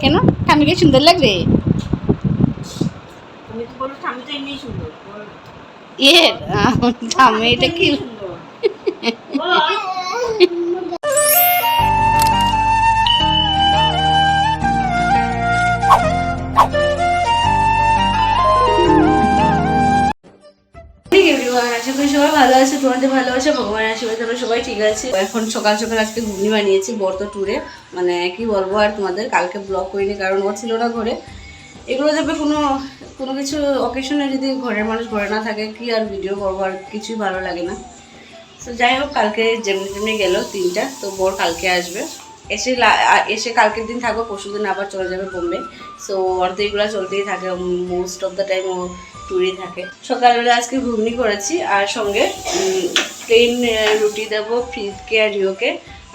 কেন? ঠামিকে সুন্দর লাগবে? ইয়ে আহ, এটা কি? আশা করি সবাই ভালো আছে, তোমাদের ভালোবাসা, ভগবানের আশীর্বাদ আমরা সবাই ঠিক আছে। এখন সকাল সকাল আজকে ঘুগনি বানিয়েছি বর্ত ট্যুরে মানে কি বলব আর তোমাদের, কালকে ব্লগ করিনি কারণ ও ছিল না ঘরে। এগুলো যাবে কোনো কোনো কিছু অকেশনে যদি ঘরের মানুষ ঘরে না থাকে, কি আর ভিডিও করব আর কিছুই ভালো লাগে না। তো যাই হোক, কালকে যেমনি যেমনি গেল তিনটা, তো বোর কালকে আসবে। এসে এসে কালকের দিন থাকব পরশু দিন আবার চলে যাবে বোম্বে। সো এগুলো চলতেই থাকে মোস্ট অফ দ্য টাইম ও ট্যুরে থাকে। সকালবেলা আজকে ঘুগনি করেছি, আর সঙ্গে প্লেন রুটি দেবো ফ্রিজকে আর রিওকে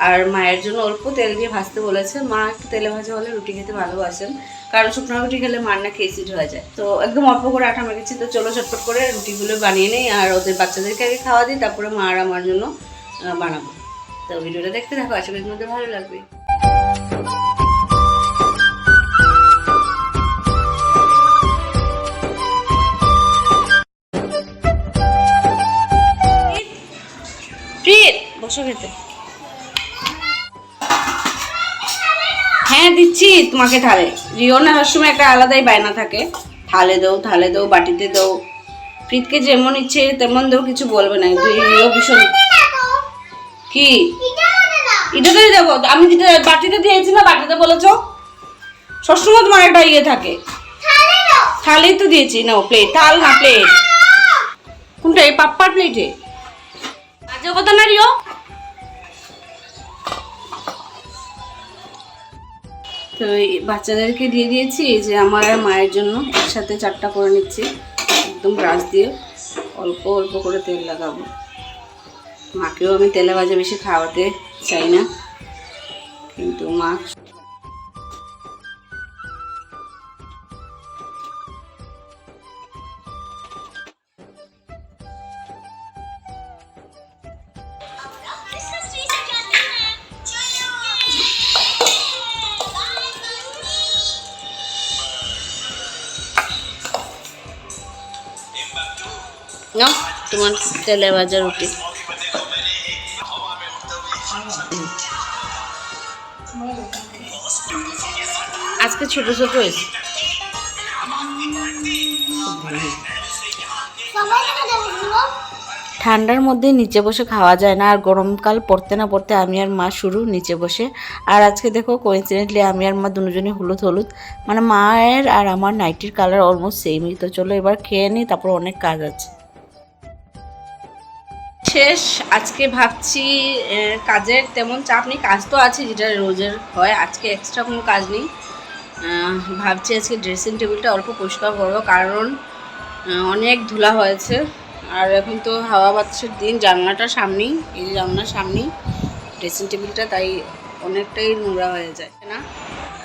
আর মায়ের জন্য অল্প তেল দিয়ে ভাজতে বলেছে মা একটু তেলে ভাজা হলে রুটি খেতে ভালোবাসেন। কারণ শুকনো রুটি খেলে মার না খেসিড হয়ে যায়। তো একদম অল্প করে আটা মেখেছি। তো চলো চটপট করে রুটিগুলো বানিয়ে নেই, আর ওদের বাচ্চাদেরকে আগে খাওয়া দিই, তারপরে মা আর আমার জন্য বানাবো। তো ভিডিওটা দেখতে থাকো, আশা করি তোমাদের ভালো লাগবে। প্রীত খেতে। হ্যাঁ দিচ্ছি তোমাকে থালে রিও না সবসময় একটা আলাদাই বায়না থাকে। থালে দাও থালে দাও বাটিতে দাও। প্রীতকে যেমন ইচ্ছে তেমন দাও কিছু বলবে না। কিন্তু রিও ভীষণ কি? এটাতে দেবো। আমি যেটা বাটিতে দিয়েছি না বাটিতে বলেছ? সবসময় তোমার একটা ইয়ে থাকে। থালেই তো দিয়েছি। নাও প্লেট থাল না প্লেট কোনটা এই পাপ্পার প্লেটে আজও কথা না রিও? তো বাচ্চাদেরকে দিয়ে দিয়েছি, এই যে আমার আর মায়ের জন্য একসাথে চারটা করে নিচ্ছি, একদম ব্রাশ দিয়ে অল্প অল্প করে তেল লাগাবো। মাকেও আমি তেলে ভাজা বেশি খাওয়াতে চাই না, কিন্তু মা তেলে ভাজা রুটি। আজকে ছোট ছোট হয়েছে। ঠান্ডার মধ্যে নিচে বসে খাওয়া যায় না, আর গরমকাল পড়তে না পড়তে আমি আর মা শুরু নিচে বসে। আর আজকে দেখো কোইন্সিডেন্টলি আমি আর মা দুজনই হলুদ হলুদ। মানে মায়ের আর আমার নাইটির কালার অলমোস্ট সেমই তো চলো এবার খেয়ে নিই তারপর অনেক কাজ আছে। শেষ। আজকে ভাবছি কাজের তেমন চাপ নেই, কাজ তো আছে, যেটা রোজের হয়, আজকে এক্সট্রা কোনো কাজ নেই। ভাবছি আজকে ড্রেসিং টেবিলটা অল্প পরিষ্কার করব, কারণ অনেক ধুলা হয়েছে। আর এখন তো হাওয়া বাতাসের দিন, জানলাটা সামনেই, এই জানলার সামনেই ড্রেসিং টেবিলটা তাই অনেকটাই নোংরা হয়ে যায়। না?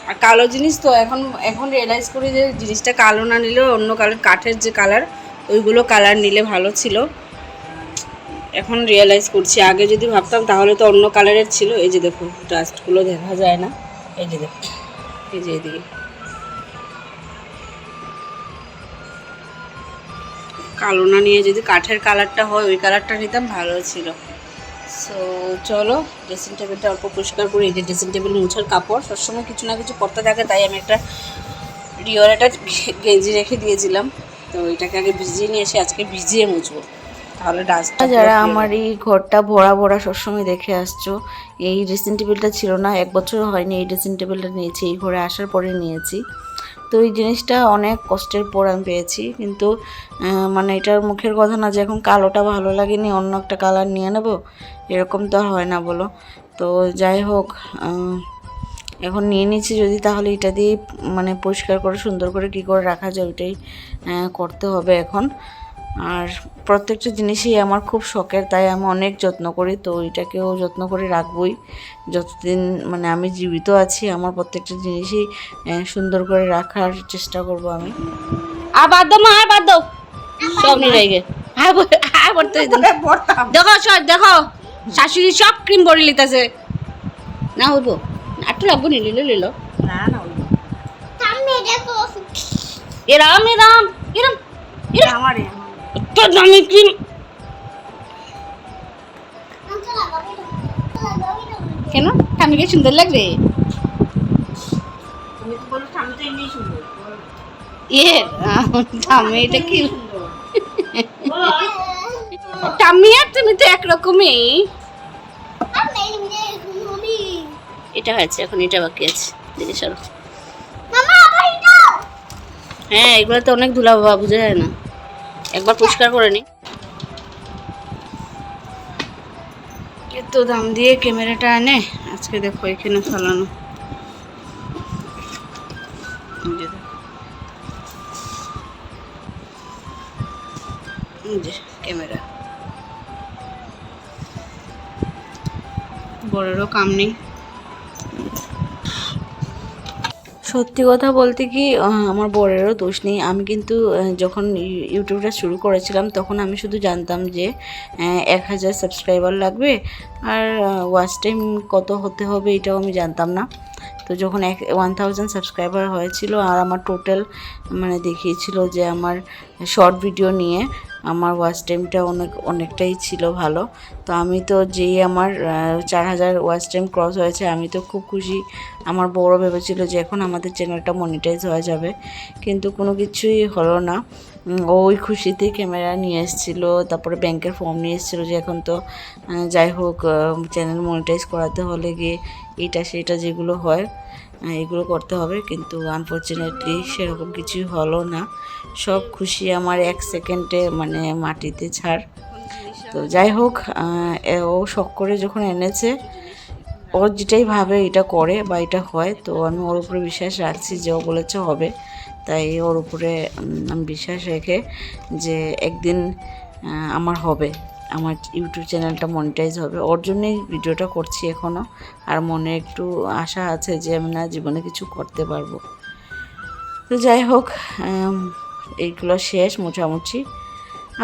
আর কালো জিনিস তো এখন এখন রিয়েলাইজ করি যে, জিনিসটা কালো না নিলেও অন্য কালার কাঠের যে কালার ওইগুলো কালার নিলে ভালো ছিল। এখন রিয়েলাইজ করছি। আগে যদি ভাবতাম তাহলে তো অন্য কালারের ছিল। এই যে দেখো ডাস্টগুলো দেখা যায় না। এই যে দেখো এই যে এদিকে। কালো না নিয়ে যদি কাঠের কালারটা হয়, ওই কালারটা নিতাম ভালো ছিল। সো চলো ড্রেসিং টেবিলটা অল্প পরিষ্কার করি এই যে ড্রেসিং টেবিল মুছার কাপড়। সবসময় কিছু না কিছু পড়তে থাকে, তাই আমি একটা রিওর একটা গেঞ্জি রেখে দিয়েছিলাম। তো এটাকে আগে ভিজিয়ে নিয়ে এসে আজকে ভিজিয়ে মুছবো। তাহলে ডাস্টটা যারা আমার এই ঘরটা ভরা ভরা সবসময় দেখে আসছো এই ড্রেসিং টেবিলটা ছিল না এক বছর হয়নি এই ড্রেসিং টেবিলটা নিয়েছি এই ঘরে আসার পরে নিয়েছি। তো এই জিনিসটা অনেক কষ্টের পর আমি পেয়েছি কিন্তু মানে এটার মুখের কথা না যে এখন কালোটা ভালো লাগেনি অন্য একটা কালার নিয়ে নেব এরকম তো আর হয় না বলো। তো যাই হোক এখন নিয়ে নিচ্ছি যদি তাহলে এটা দিয়ে মানে পরিষ্কার করে সুন্দর করে কী করে রাখা যায় ওইটাই করতে হবে এখন। আর প্রত্যেকটা জিনিসই আমার খুব শখের তাই আমি অনেক যত্ন করি তো এটাকেও যত্ন করে রাখবই। যতদিন মানে আমি জীবিত আছি আমার প্রত্যেকটা জিনিসই সুন্দর করে রাখার চেষ্টা করব আমি। আর বাদ দাও মা আর বাদ দাও। সব নিয়ে গে হ্যাঁ হ্যাঁ বলতে পড়তাম। দেখো সব দেখো শাশুড়ি সব ক্রিম বড়ি লিতেছে না হইব একটু লাগবো নি লিলো লিলো না না এরাম এরাম এরাম এরাম। আমারে দামি ক্রিম কেন? ঠামিকে সুন্দর লাগবে। ইয়ে ঠামি এটা কি? আর তুমি তো একরকমই। এটা হয়েছে এখন এটা বাকি আছে। দেখে সরো। হ্যাঁ এগুলো তো অনেক ধুলা বাবা বুঝা যায় না। একবার পরিষ্কার করে নি এত দাম দিয়ে ক্যামেরাটা আনে, আজকে দেখো এখানে ফেলানো। ক্যামেরা। বড়েরও কাম নেই। সত্যি কথা বলতে কি আমার বরেরও দোষ নেই। আমি কিন্তু যখন ইউ- ইউটিউবটা শুরু করেছিলাম, তখন আমি শুধু জানতাম যে এক হাজার সাবস্ক্রাইবার লাগবে আর ওয়াচ টাইম কত হতে হবে এটাও আমি জানতাম না। তো যখন এক ওয়ান থাউজেন্ড সাবস্ক্রাইবার হয়েছিল আর আমার টোটাল মানে দেখিয়েছিল যে আমার শর্ট ভিডিও নিয়ে আমার ওয়াচ টাইমটা অনেক, অনেকটাই ছিল ভালো। তো আমি তো যেই আমার চার হাজার ওয়াচ টাইম ক্রস হয়েছে, আমি তো খুব খুশি। আমার বড় ভেবেছিল যে এখন আমাদের চ্যানেলটা মনিটাইজ হয়ে যাবে। কিন্তু কোনো কিছুই হলো না। ওই খুশিতে ক্যামেরা নিয়ে এসেছিল, তারপরে ব্যাংকের ফর্ম নিয়ে এসেছিল যে এখন তো যাই হোক চ্যানেল মনিটাইজ করাতে হলে গিয়ে এইটা সেটা যেগুলো হয়। এগুলো করতে হবে, কিন্তু আনফর্চুনেটলি সেরকম কিছুই হলো না। সব খুশি আমার এক সেকেন্ডে মানে মাটিতে ছাড়। তো যাই হোক ও শখ করে যখন এনেছে ও যেটাই ভাবে এটা করে বা এটা হয়, তো আমি ওর উপরে বিশ্বাস রাখছি যে ও বলেছে হবে। তাই ওর উপরে আমি বিশ্বাস রেখে যে একদিন আমার হবে। আমার ইউটিউব চ্যানেলটা মনিটাইজ হবে। ওর জন্যই ভিডিওটা করছি এখনও আর মনে একটু আশা আছে যে আমি না জীবনে কিছু করতে পারব। তো যাই হোক এইগুলো শেষ মোছামুছি।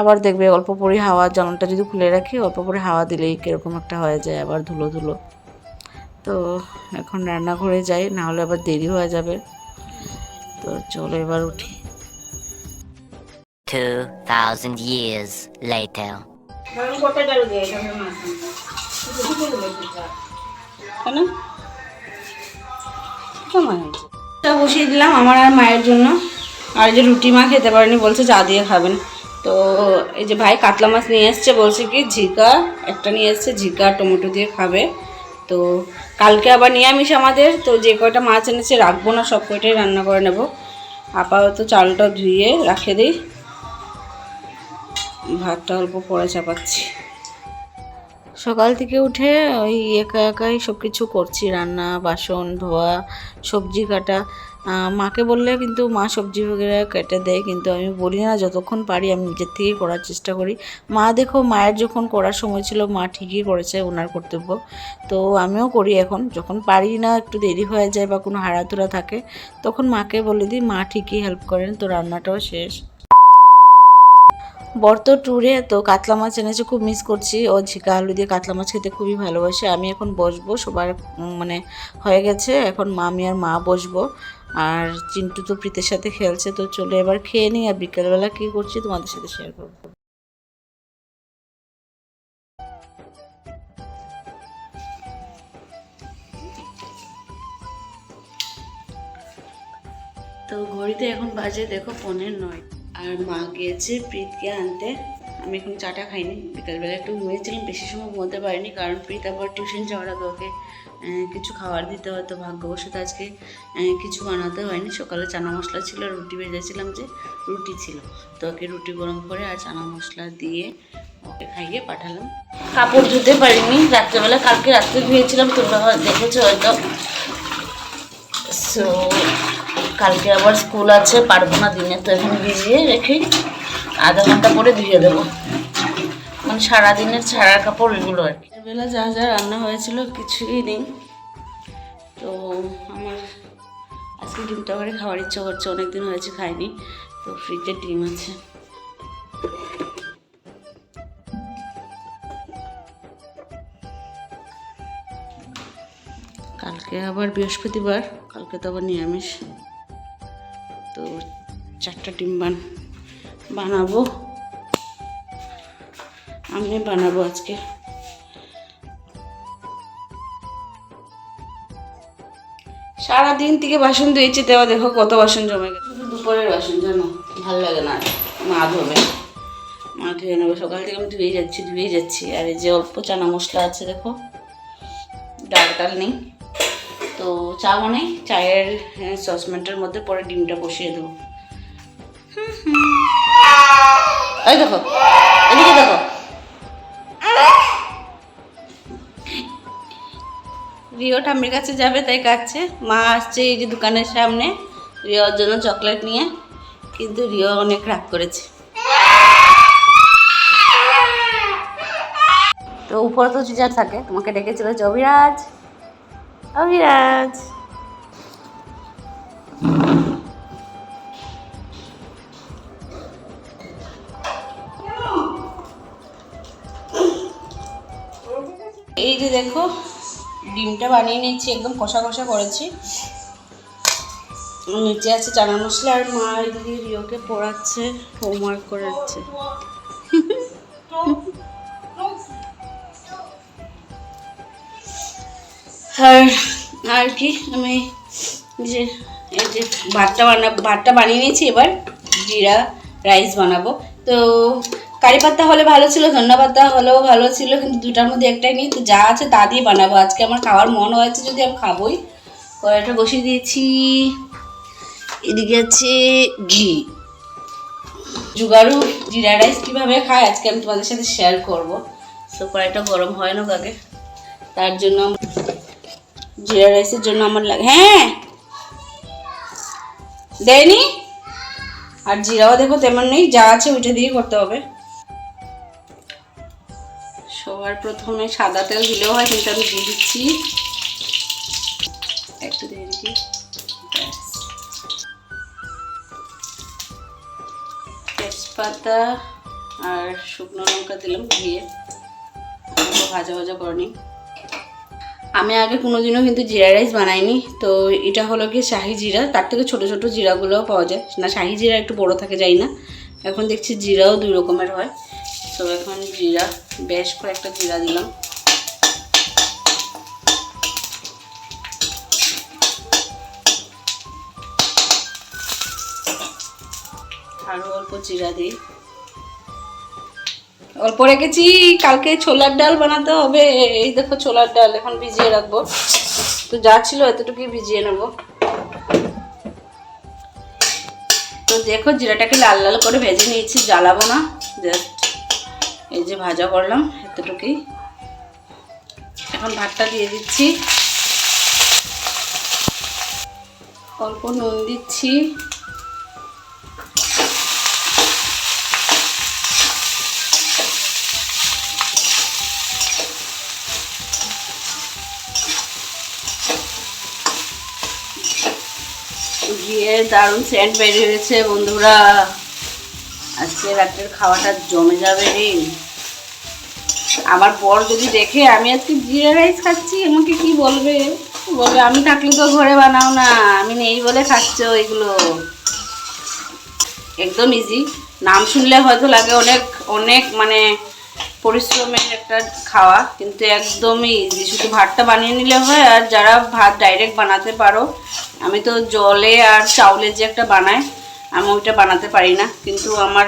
আবার দেখবে অল্প পরে হাওয়া জানলাটা যদি খুলে রাখি অল্প পরে হাওয়া দিলেই কীরকম একটা হয়ে যায় আবার ধুলো ধুলো। তো এখন রান্নাঘরে যাই না হলে আবার দেরি হয়ে যাবে। তো চলো এবার উঠি। 2,000 years later. বসিয়ে দিলাম আমার আর মায়ের জন্য। আর যে রুটি মা খেতে পারেনি, বলছে চা দিয়ে খাবেন। তো এই যে ভাই কাতলা মাছ নিয়ে এসছে, বলছে কি ঝিকা, একটা নিয়ে এসছে, ঝিকা, টমেটো দিয়ে খাবে। তো কালকে আবার নিরামিষ আমাদের, তো যে কয়টা মাছ এনেছে, রাখব না, সব কয়টাই রান্না করে নেব। আপাতত চালটা ধুয়ে রাখে দিই। ভাতটা অল্প পরে চাপাচ্ছি। সকাল থেকে উঠে ওই একা একাই সব কিছু করছি, রান্না, বাসন, ধোয়া, সবজি কাটা। মাকে বললে কিন্তু মা সবজি বগেরা কেটে দেয়, কিন্তু আমি বলি না, যতক্ষণ পারি আমি নিজের থেকেই করার চেষ্টা করি। মা দেখো, মায়ের যখন করার সময় ছিল, মা ঠিকই করেছে ওনার কর্তব্য। তো আমিও করি এখন, যখন পারি না, একটু দেরি হয়ে যায় বা কোনো হারাতুরা থাকে, তখন মাকে বলে দিই, মা ঠিকই হেল্প করেন, তো রান্নাটাও শেষ। বর্ত ট্যুরে, তো কাতলা মাছ এনেছে, খুব মিস করছি। ও ঝিকা আলু দিয়ে কাতলা মাছ খেতে খুবই ভালোবাসে। আমি এখন বসবো, সবার মানে হয়ে গেছে। এখন মামি আর মা বসবো। আর চিন্টু তো প্রীতের সাথে খেলছে, তো চলে এবার খেয়ে নিই। আর বিকেলবেলা কী করছি তোমাদের সাথে শেয়ার করব। তো ঘড়িতে এখন বাজে, দেখো, পনেরো নয়। আর মা গিয়েছে প্রীতকে আনতে। আমি এখন চাটা খাইনি, বিকালবেলা একটু ঘুমিয়েছিলাম, বেশি সময় ঘুমোতে পারিনি কারণ প্রীত আবার টিউশন যাওয়ার আগে ওকে কিছু খাবার দিতে হতো। ভাগ্যবশত আজকে কিছু বানাতে হয়নি। সকালে চানা মশলা ছিল, রুটি ভেজেছিলাম যে রুটি ছিল। তো ওকে রুটি গরম করে আর চানা মশলা দিয়ে ওকে খাইয়ে পাঠালাম। কাপড় ধুতে পারিনি, রাত্রেবেলা, কালকে রাত্রে ধুয়েছিলাম, তোমরা দেখেছ হয়তো। সো কালকে আবার স্কুল আছে, পারব না দিনে, তো এখন ভিজিয়ে রেখে আধা ঘণ্টা পরে ধুয়ে দেবো। মানে সারাদিনের ছাড়া কাপড় এগুলো আর কি। বেলা যা যা রান্না হয়েছিল কিছুই নেই। তো আমার আজকে ডিমটা করে খাওয়ার ইচ্ছা করছে, অনেকদিন হয়েছে খাইনি, তো ফ্রিজে ডিম আছে। কালকে আবার বৃহস্পতিবার, কালকে তো আবার নিরামিষ। তো চারটা ডিম বান, বানাবো। আমি বানাবো আজকে। সারাদিন থেকে বাসন ধুয়েছি, দেওয়া দেখো কত বাসন জমে গেছে। দুপুরের বাসন, জানো? ভালো লাগে না। মা ধোবে। মা ধুয়ে নেবে। সকাল থেকে আমি ধুয়ে যাচ্ছি ধুয়ে যাচ্ছি। আর এই যে অল্প চানা মশলা আছে, দেখো। ডাল টাল নেই। চা বানাই, চায়ের সসপ্যানটার মধ্যে পরে ডিমটা বসিয়ে দেবো। এই দেখো, এদিকে দেখো। রিও ঠাম্মির কাছে যাবে, তাই কাচ্ছে মা আসছে এই যে দোকানের সামনে, রিওর জন্য চকলেট নিয়ে, কিন্তু রিও অনেক রাগ করেছে। তো উপরে তো টিচার থাকে, তোমাকে ডেকেছিল যে অভিরাজ অভিরাজ এই যে দেখো, ডিমটা বানিয়ে নিয়েছি, একদম কষা কষা করেছি। নিচে আছে চানা মশলা, আর মা এদিকে রিওকে পড়াচ্ছে হোমওয়ার্ক করাচ্ছে। আর আর কি? আমি যে, এই যে ভাতটা বানা, ভাতটা বানিয়ে নিয়েছি এবার। জিরা, রাইস বানাবো। তো কারি পাত্তা হলে ভালো ছিল ধন্যা পাত্তা হলেও ভালো ছিল, কিন্তু দুটার মধ্যে একটাই নেই। তো যা আছে তা দিয়ে বানাবো। আজকে আমার খাওয়ার মন হয়েছে যদি আমি খাবোই। কড়াইটা বসিয়ে দিয়েছি। এদিকে আছে ঘি। জুগাড়ু, জিরা, রাইস কীভাবে খায় আজকে আমি তোমাদের সাথে শেয়ার করব। তো কড়াইটা গরম হয় না আগে তার জন্য জিরা রাইসের জন্য আমার লাগে হ্যাঁ। দেয়নি? আর জিরাও দেখো তেমন নেই, যা আছে ওইটা দিয়ে করতে হবে। সবার প্রথমে সাদা তেল দিলেও হয় কিন্তু আমি দিয়ে দিচ্ছি। একটু দিয়ে দিচ্ছি তেজপাতা আর শুকনো লঙ্কা দিলাম, দিয়ে। ভাজা ভাজা করে নিই আমি আগে কোনোদিনও কিন্তু জিরা রাইস বানাইনি, তো এটা হলো কি শাহি জিরা। তার থেকে ছোট ছোট জিরাগুলোও পাওয়া যায়। না, শাহি জিরা একটু বড় থাকে যাই না। এখন দেখছি জিরাও দুই রকমের হয়। তো এখন জিরা, বেশ কয়েকটা জিরা দিলাম। আরও অল্প জিরা দিই। অল্প রেখেছি কালকে ছোলার ডাল বানাতে হবে। এই দেখো ছোলার ডাল, এখন ভিজিয়ে রাখব। তো যা ছিল এতটুকুই ভিজিয়ে নেব। তো দেখো জিরাটাকে লাল লাল করে ভেজে নিয়েছি, জ্বালাবো না। জাস্ট এই যে ভাজা করলাম এতটুকুই। এখন ভাতটা দিয়ে দিচ্ছি। অল্প নুন দিচ্ছি গিয়ে দারুণ সেন্ট বেরিয়ে হয়েছে, বন্ধুরা। আজকে রাত্রের খাওয়াটা জমে যাবে রে। আমার বর যদি দেখে, আমি আজকে জিরা রাইস খাচ্ছি, আমাকে কি বলবে? বলবে, আমি থাকলে তো ঘরে বানাও না, আমি নেই বলে খাচ্ছ এগুলো। একদম ইজি নাম শুনলে হয়তো লাগে অনেক অনেক মানে পরিশ্রমের একটা খাওয়া, কিন্তু একদমই ইজি শুধু ভাতটা বানিয়ে নিলে হয়, আর যারা ভাত ডাইরেক্ট বানাতে পারো, আমি তো জলে আর চাউলে যে একটা বানাই, আমি ওইটা বানাতে পারি না। কিন্তু আমার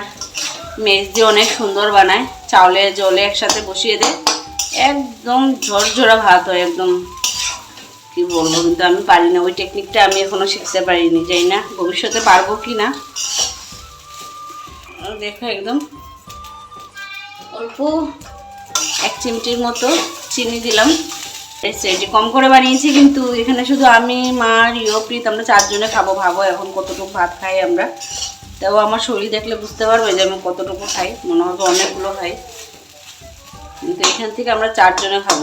মেজ দিয়ে অনেক সুন্দর বানায়, চাউলে জলে একসাথে বসিয়ে দেয়। একদম ঝরঝরা ভাত হয়, একদম। কি বলব, কিন্তু আমি পারি না, ওই টেকনিকটা আমি এখনও শিখতে পারিনি যাই না ভবিষ্যতে পারব কি না। দেখো একদম অল্প এক চিমটির মতো চিনি দিলাম। সেটি কম করে বানিয়েছি, কিন্তু এখানে শুধু আমি, মা, রিও, প্রীত আমরা চারজনে খাব, ভাবো এখন কতটুকু ভাত খাই আমরা। তাও আমার শরীর দেখলে বুঝতে পারবে যে আমি কতটুকু খাই, মনে হবে অনেকগুলো খাই। কিন্তু এখান থেকে আমরা চারজনে খাব।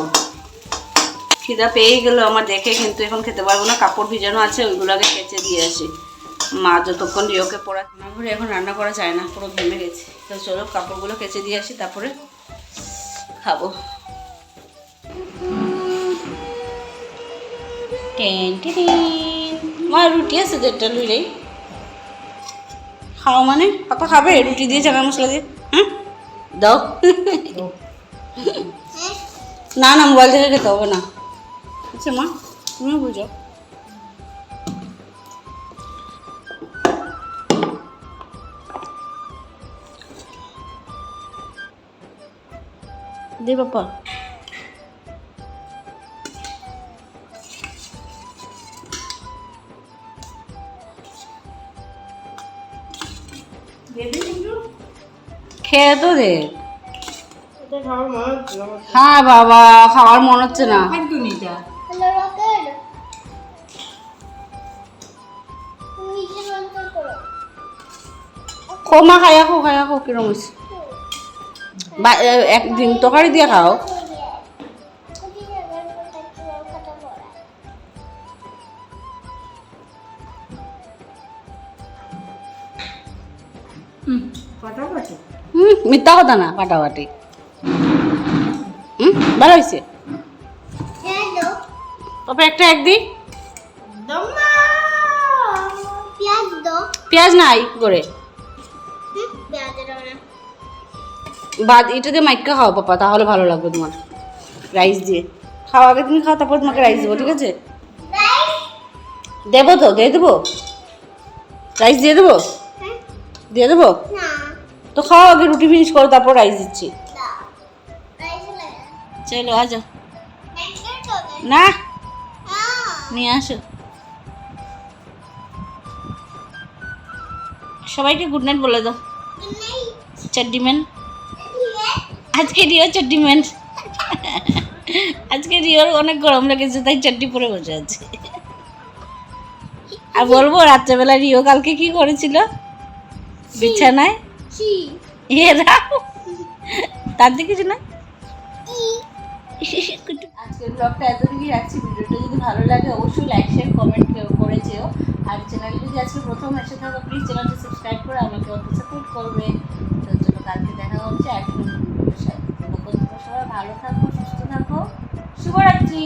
খিদা পেয়ে গেলো আমার দেখে, কিন্তু এখন খেতে পারব না, কাপড় ভিজানো আছে ওইগুলোকে কেচে দিয়ে আসি। মা যতক্ষণ রিওকে পড়া করে এখন রান্না করা যায় না পুরো ঘেমে গেছে। তো চলো কাপড়গুলো কেচে দিয়ে আসি তারপরে খাব। মা রুটি আছে যেটা লুই রে। খাও মানে? পাপা খাবে? রুটি দিয়ে চানা মশলা দিয়ে। হ্যাঁ? দাও। না না মোবাইল থেকে খেতে হবে না। আচ্ছা মা তুমি বুঝো দে কিন্তু। খেয়ে তো দে। মনে হ্যাঁ বাবা খাওয়ার মন হচ্ছে না। বন্ধ করো। খো মা খাইয়া খো কিরম হয়েছে একদিন তরকারি দিয়ে খাও। হুম মিথ্যা কথা না ফাটাফাটি হুম ভালো হয়েছে? পাপা একটা এক দাও। পেঁয়াজ নাই করে? বাদ এটা দিয়ে মাইক খাও পাপা তাহলে ভালো লাগবে তোমার। রাইস দিয়ে। খাওয়া আগে তুমি খাও তারপর তোমাকে রাইস দেবো ঠিক আছে? দেবো তো দিয়ে দেবো? রাইস দিয়ে দেবো? দিয়ে দেবো? তো খাও আগে রুটি ফিনিশ করো তারপর রাইস দিচ্ছি। চলো আজো না নিয়ে আসো। সবাইকে গুড নাইট বলে দাও। আছে আজকে রিও চাড্ডিম্যান আজকে রিওর অনেক গরম লেগেছে তাই চাড্ডি পরে বসে আছে। আর বলব রাত্রেবেলা রিও কালকে কি করেছিল? বিছানায়? রাও তার দিকে কিছু না? আজকের ব্লগটা এতটুকুই রাখছি ভিডিওটা যদি ভালো লাগে অবশ্যই লাইক শেয়ার কমেন্ট করে যেও। আর চ্যানেলে যদি আজকে প্রথম এসে থাকো প্লিজ চ্যানেলটা সাবস্ক্রাইব করে আমাকে অত সাপোর্ট করবে। জন্য কালকে দেখা হচ্ছে আর সবাই ভালো থাকো সুস্থ থাকো। শুভরাত্রি।